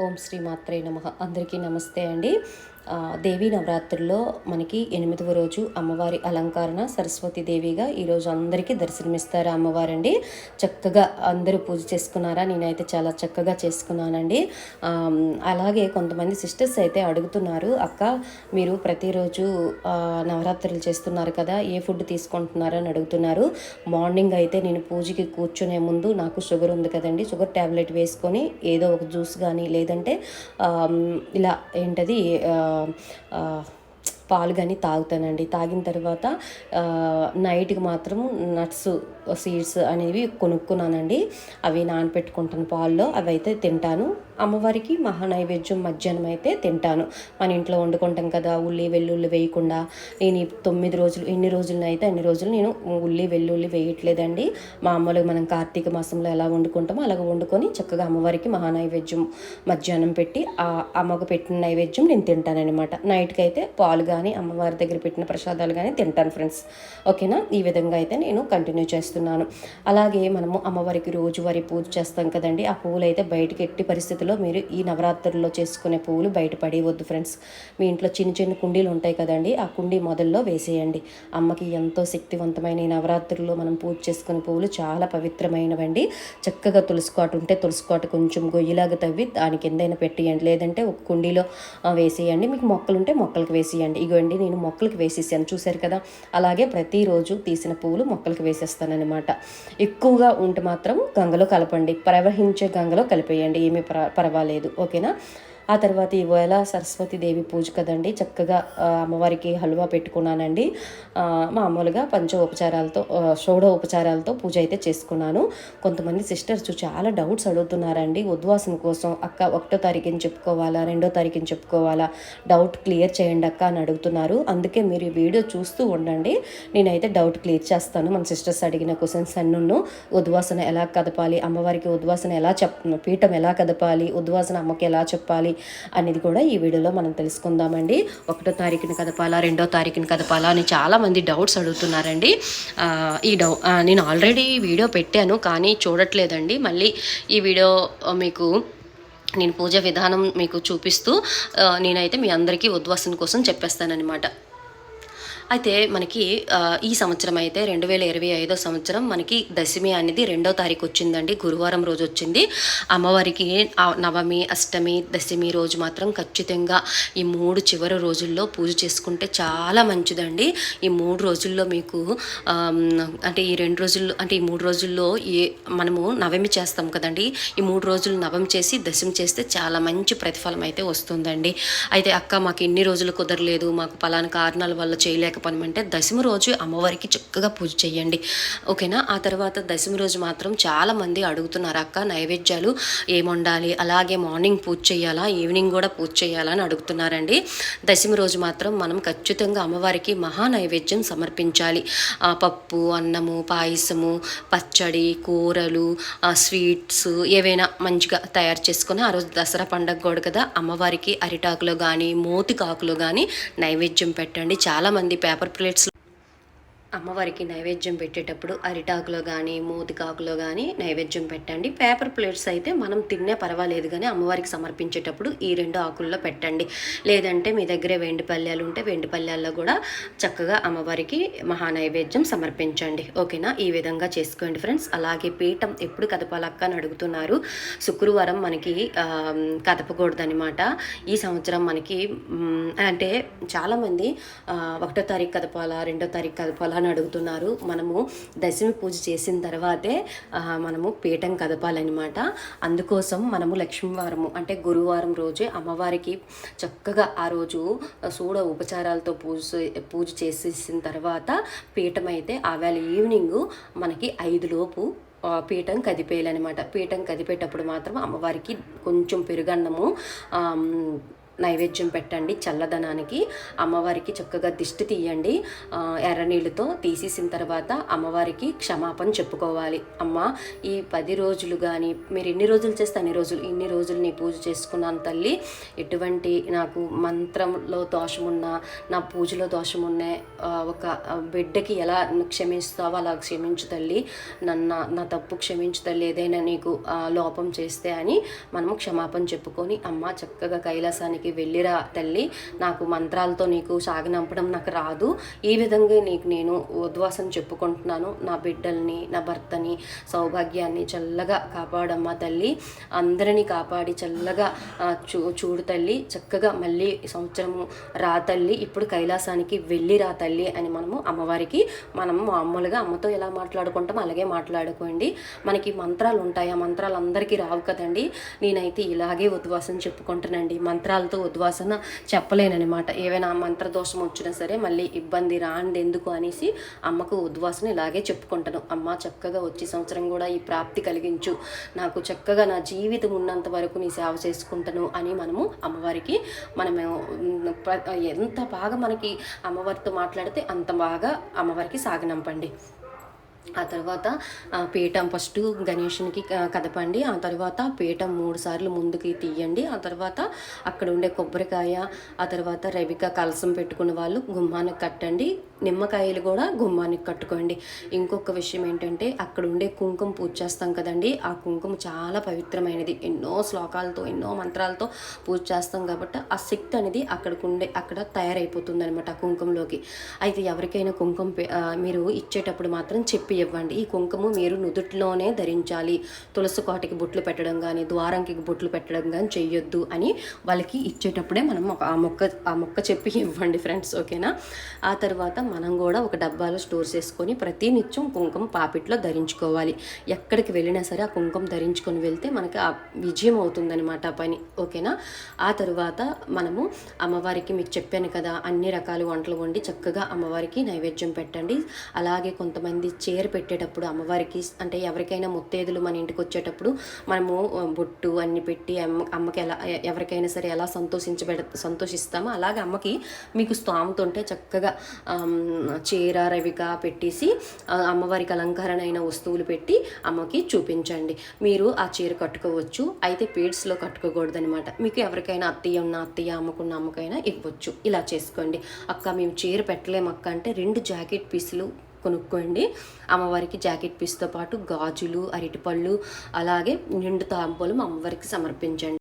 ఓం శ్రీ మాత్రే నమ. అందరికీ నమస్తే అండి. దేవీ నవరాత్రుల్లో మనకి ఎనిమిదవ రోజు అమ్మవారి అలంకరణ సరస్వతి దేవిగా ఈరోజు అందరికీ దర్శనమిస్తారు అమ్మవారండి. చక్కగా అందరూ పూజ చేసుకున్నారా? నేనైతే చాలా చక్కగా చేసుకున్నానండి. అలాగే కొంతమంది సిస్టర్స్ అయితే అడుగుతున్నారు అక్క మీరు ప్రతిరోజు నవరాత్రులు చేస్తున్నారు కదా ఏ ఫుడ్ తీసుకుంటున్నారో? అని అడుగుతున్నారు. మార్నింగ్ అయితే నేను పూజకి కూర్చునే ముందు నాకు షుగర్ ఉంది కదండి షుగర్ ట్యాబ్లెట్ వేసుకొని ఏదో ఒక జ్యూస్ కానీ లేదంటే ఇలా ఏంటది Um, uh, పాలు కానీ తాగుతానండి. తాగిన తర్వాత నైట్కి మాత్రం నట్స్ సీడ్స్ అనేవి కొనుక్కున్నానండి. అవి నానపెట్టుకుంటాను పాల్లో అవి అయితే తింటాను. అమ్మవారికి మహా నైవేద్యం మధ్యాహ్నం అయితే తింటాను. మన ఇంట్లో వండుకుంటాం కదా ఉల్లి వెల్లుల్లి వేయకుండా. నేను తొమ్మిది రోజులు ఎన్ని రోజులనైతే అన్ని రోజులు నేను ఉల్లి వెల్లుల్లి వేయట్లేదండి. మామూలుగా మనం కార్తీక మాసంలో ఎలా వండుకుంటామో అలాగ వండుకొని చక్కగా అమ్మవారికి మహా నైవేద్యం మధ్యాహ్నం పెట్టి ఆ అమ్మకు పెట్టిన నైవేద్యం నేను తింటానన్నమాట. నైట్కి అయితే పాలుగా కానీ అమ్మవారి దగ్గర పెట్టిన ప్రసాదాలు కానీ తింటాను ఫ్రెండ్స్. ఓకేనా? ఈ విధంగా అయితే నేను కంటిన్యూ చేస్తున్నాను. అలాగే మనము అమ్మవారికి రోజువారి పూజ చేస్తాం కదండి. ఆ పువ్వులు అయితే బయటికి ఎట్టి పరిస్థితుల్లో మీరు ఈ నవరాత్రుల్లో చేసుకునే పువ్వులు బయట పడేయవద్దు ఫ్రెండ్స్. మీ ఇంట్లో చిన్న చిన్న కుండీలు ఉంటాయి కదండి. ఆ కుండీ మొదల్లో వేసేయండి. అమ్మకి ఎంతో శక్తివంతమైన ఈ నవరాత్రుల్లో మనం పూజ చేసుకునే పువ్వులు చాలా పవిత్రమైనవండి. చక్కగా తులసికోట ఉంటే తులసికోట కొంచెం గొయ్యిలాగా తవ్వి దాని కిందైనా పెట్టేయండి. లేదంటే ఒక కుండీలో వేసేయండి. మీకు మొక్కలు ఉంటే మొక్కలకు వేసేయండి. ఇగోండి నేను మొక్కలకు వేసేసాను. చూశారు కదా? అలాగే ప్రతిరోజు తీసిన పువ్వులు మొక్కలకు వేసేస్తానమాట ఎక్కువగా ఉంటే మాత్రం గంగలో కలపండి. ప్రవహించే గంగలో కలిపేయండి. ఏమీ పర్వాలేదు. ఓకేనా? ఆ తర్వాత ఇవాళ సరస్వతి దేవి పూజ కదండి. చక్కగా అమ్మవారికి హల్వా పెట్టుకున్నానండి. మామూలుగా పంచ ఉపచారాలతో షోడ ఉపచారాలతో పూజ అయితే చేసుకున్నాను. కొంతమంది సిస్టర్స్ చాలా డౌట్స్ అడుగుతున్నారండి. ఉద్వాసన కోసం అక్క ఒకటో తారీఖుని చెప్పుకోవాలా రెండో తారీఖుని చెప్పుకోవాలా? డౌట్ క్లియర్ చేయండి అక్క అని అడుగుతున్నారు. అందుకే మీరు ఈ వీడియో చూస్తూ ఉండండి. నేనైతే డౌట్ క్లియర్ చేస్తాను. మన సిస్టర్స్ అడిగిన క్వశ్చన్స్ అన్నును ఉద్వాసన ఎలా కదపాలి? అమ్మవారికి ఉద్వాసన ఎలా చెప్ పీఠం ఎలా కదపాలి? ఉద్వాసన అమ్మకి ఎలా చెప్పాలి? అనేది కూడా ఈ వీడియోలో మనం తెలుసుకుందామండి. ఒకటో తారీఖున కదపాలా రెండో తారీఖున కదపాలా అని చాలామంది డౌట్స్ అడుగుతున్నారండి. ఈ డౌ నేను ఆల్రెడీ వీడియో పెట్టాను కానీ చూడట్లేదండి. మళ్ళీ ఈ వీడియో మీకు నేను పూజ విధానం మీకు చూపిస్తూ నేనైతే మీ అందరికీ ఉద్వాసన కోసం చెప్పేస్తానన్నమాట. అయితే మనకి ఈ సంవత్సరం అయితే రెండు వేల ఇరవై ఐదో సంవత్సరం మనకి దశమి అనేది రెండో తారీఖు వచ్చిందండి. గురువారం రోజు వచ్చింది. అమ్మవారికి నవమి అష్టమి దశమి రోజు మాత్రం ఖచ్చితంగా ఈ మూడు చివరి రోజుల్లో పూజ చేసుకుంటే చాలా మంచిదండి. ఈ మూడు రోజుల్లో మీకు అంటే ఈ రెండు రోజుల్లో అంటే ఈ మూడు రోజుల్లో ఏ మనము నవమి చేస్తాం కదండి. ఈ మూడు రోజులు నవమి చేసి దశమి చేస్తే చాలా మంచి ప్రతిఫలం అయితే వస్తుందండి. అయితే అక్క మాకు ఇన్ని రోజులు కుదరలేదు. మాకు పలానా కారణాల వల్ల చేయలేక చేయలేకపోయామంటే దశమి రోజు అమ్మవారికి చక్కగా పూజ చేయండి ఓకేనా? ఆ తర్వాత దశమి రోజు మాత్రం చాలామంది అడుగుతున్నారు అక్క నైవేద్యాలు ఏముండాలి? అలాగే మార్నింగ్ పూజ చేయాలా ఈవినింగ్ కూడా పూజ చేయాలా అని అడుగుతున్నారండి. దశమి రోజు మాత్రం మనం ఖచ్చితంగా అమ్మవారికి మహా నైవేద్యం సమర్పించాలి. ఆ, పప్పు అన్నము పాయసము పచ్చడి కూరలు స్వీట్స్ ఏవైనా మంచిగా తయారు చేసుకుని ఆ రోజు దసరా పండగ కూడా కదా అమ్మవారికి అరిటాకులో కానీ మోతికాకులో కానీ నైవేద్యం పెట్టండి. చాలామంది పేపర్ ప్లేట్స్ అమ్మవారికి నైవేద్యం పెట్టేటప్పుడు అరిటాకులో కానీ మోతికాకులో కానీ నైవేద్యం పెట్టండి. పేపర్ ప్లేట్స్ అయితే మనం తిన్నే పర్వాలేదు కానీ అమ్మవారికి సమర్పించేటప్పుడు ఈ రెండు ఆకుల్లో పెట్టండి. లేదంటే మీ దగ్గరే వెండి పల్లెలు ఉంటే వెండి పల్లెల్లో కూడా చక్కగా అమ్మవారికి మహా నైవేద్యం సమర్పించండి. ఓకేనా? ఈ విధంగా చేసుకోండి ఫ్రెండ్స్. అలాగే పీఠం ఎప్పుడు కదపాలక్క అని అడుగుతున్నారు. శుక్రవారం మనకి కదపకూడదనమాట ఈ సంవత్సరం మనకి అంటే చాలామంది ఒకటో తారీఖు కదపాలా రెండో తారీఖు కదపాలా అని అడుగుతున్నారు. మనము దశమి పూజ చేసిన తర్వాతే మనము పీఠం కదపాలన్నమాట. అందుకోసం మనము లక్ష్మీవారము అంటే గురువారం రోజే అమ్మవారికి చక్కగా ఆ రోజు సూడ ఉపచారాలతో పూజ పూజ చేసేసిన తర్వాత పీఠం అయితే ఆవేళ ఈవినింగ్ మనకి ఐదు లోపు పీఠం కదిపేయాలన్నమాట. పీఠం కదిపేటప్పుడు మాత్రం అమ్మవారికి కొంచెం పెరుగన్నము నైవేద్యం పెట్టండి చల్లదనానికి. అమ్మవారికి చక్కగా దిష్టి తీయండి. ఎర్రనీళ్ళతో ఎర్ర నీళ్ళతో తీసేసిన తర్వాత అమ్మవారికి క్షమాపణ చెప్పుకోవాలి. అమ్మ ఈ పది రోజులు కానీ మీరు ఎన్ని రోజులు చేస్తే అన్ని రోజులు ఇన్ని రోజులు నీ పూజ చేసుకున్నాను తల్లి. ఎటువంటి నాకు మంత్రంలో దోషమున్నా నా పూజలో దోషమున్నా ఒక బిడ్డకి ఎలా క్షమిస్తావో అలా క్షమించు తల్లి. నన్ను నా తప్పు క్షమించు తల్లి. ఏదైనా నీకు లోపం చేస్తే అని మనము క్షమాపణ చెప్పుకొని అమ్మ చక్కగా కైలాసానికి వెళ్ళిరా తల్లి. నాకు మంత్రాలతో నీకు సాగనంపడం నాకు రాదు. ఈ విధంగా నీకు నేను ఉద్వాసం చెప్పుకుంటున్నాను. నా బిడ్డల్ని నా భర్తని సౌభాగ్యాన్ని చల్లగా కాపాడమ్మా తల్లి. అందరినీ కాపాడి చల్లగా చూ చూడు తల్లి. చక్కగా మళ్ళీ సంవత్సరము రా తల్లి. ఇప్పుడు కైలాసానికి వెళ్ళి రా తల్లి అని మనము అమ్మవారికి మనం మామూలుగా అమ్మతో ఎలా మాట్లాడుకుంటామో అలాగే మాట్లాడుకోండి. మనకి మంత్రాలు ఉంటాయి. ఆ మంత్రాలు అందరికీ రావు కదండి. నేనైతే ఇలాగే ఉద్వాసం చెప్పుకుంటానండి మంత్రాలతో ఉద్వాసన చెప్పలేనమాట ఏవైనా మంత్రదోషం వచ్చినా సరే మళ్ళీ ఇబ్బంది రాండి ఎందుకు అనేసి అమ్మకు ఉద్వాసన ఇలాగే చెప్పుకుంటాను. అమ్మ చక్కగా వచ్చే సంవత్సరం కూడా ఈ ప్రాప్తి కలిగించు. నాకు చక్కగా నా జీవితం ఉన్నంత వరకు నీ సేవ చేసుకుంటాను అని మనము అమ్మవారికి మనము ఎంత బాగా మనకి అమ్మవారితో మాట్లాడితే అంత బాగా అమ్మవారికి సాగనంపండి. ఆ తర్వాత పీఠం ఫస్ట్ గణేషునికి క- కదపండి. ఆ తర్వాత పీఠం మూడు సార్లు ముందుకి తీయండి. ఆ తర్వాత అక్కడ ఉండే కొబ్బరికాయ ఆ తర్వాత రవిక కలసం పెట్టుకున్న వాళ్ళు గుమ్మానికి కట్టండి. నిమ్మకాయలు కూడా గుమ్మానికి కట్టుకోండి. ఇంకొక విషయం ఏంటంటే అక్కడ ఉండే కుంకుమ పూజ చేస్తాం కదండి. ఆ కుంకుమ చాలా పవిత్రమైనది. ఎన్నో శ్లోకాలతో ఎన్నో మంత్రాలతో పూజ చేస్తాం కాబట్టి ఆ శక్తి అనేది అక్కడికి ఉండే అక్కడ తయారైపోతుంది అనమాట ఆ కుంకుమలోకి. అయితే ఎవరికైనా కుంకుమ మీరు ఇచ్చేటప్పుడు మాత్రం చెప్పి ఇవ్వండి. ఈ కుంకుమ మీరు నుదుట్లోనే ధరించాలి. తులసి కోటకి బొట్లు పెట్టడం కానీ ద్వారంకి బొట్లు పెట్టడం కానీ చెయ్యొద్దు అని వాళ్ళకి ఇచ్చేటప్పుడే మనం ఆ మొక్క ఆ మొక్క చెప్పి ఇవ్వండి ఫ్రెండ్స్ ఓకేనా? ఆ తర్వాత మనం కూడా ఒక డబ్బాలో స్టోర్ చేసుకొని ప్రతి నిత్యం కుంకుమ పాపిట్లో ధరించుకోవాలి. ఎక్కడికి వెళ్ళినా సరే ఆ కుంకుమ ధరించుకొని వెళ్తే మనకి ఆ విజయం అవుతుందన్నమాట పని. ఓకేనా? ఆ తర్వాత మనము అమ్మవారికి మీకు చెప్పాను కదా అన్ని రకాల వంటలు వండి చక్కగా అమ్మవారికి నైవేద్యం పెట్టండి. అలాగే కొంతమంది చీర పెట్టేటప్పుడు అమ్మవారికి అంటే ఎవరికైనా ముత్తేదులు మన ఇంటికి వచ్చేటప్పుడు మనము బొట్టు అన్ని పెట్టి అమ్మ అమ్మకి ఎలా ఎవరికైనా సరే ఎలా సంతోషించబెడ సంతోషిస్తామో అలాగే అమ్మకి మీకు స్తోమత ఉంటే చక్కగా చీర రవిక పెట్టేసి అమ్మవారికి అలంకరణ అయిన వస్తువులు పెట్టి అమ్మకి చూపించండి. మీరు ఆ చీర కట్టుకోవచ్చు. అయితే పీడ్స్లో కట్టుకోకూడదనమాట మీకు ఎవరికైనా అత్తయ్య ఉన్న అత్తయ్య అమ్మకున్న అమ్మకైనా ఇవ్వచ్చు. ఇలా చేసుకోండి. అక్క మేము చీర పెట్టలేము అక్క అంటే రెండు జాకెట్ పీసులు కొనుక్కోండి. అమ్మవారికి జాకెట్ పీస్తో పాటు గాజులు అరటిపళ్ళు అలాగే నిండు తాంబూలం అమ్మవారికి సమర్పించండి.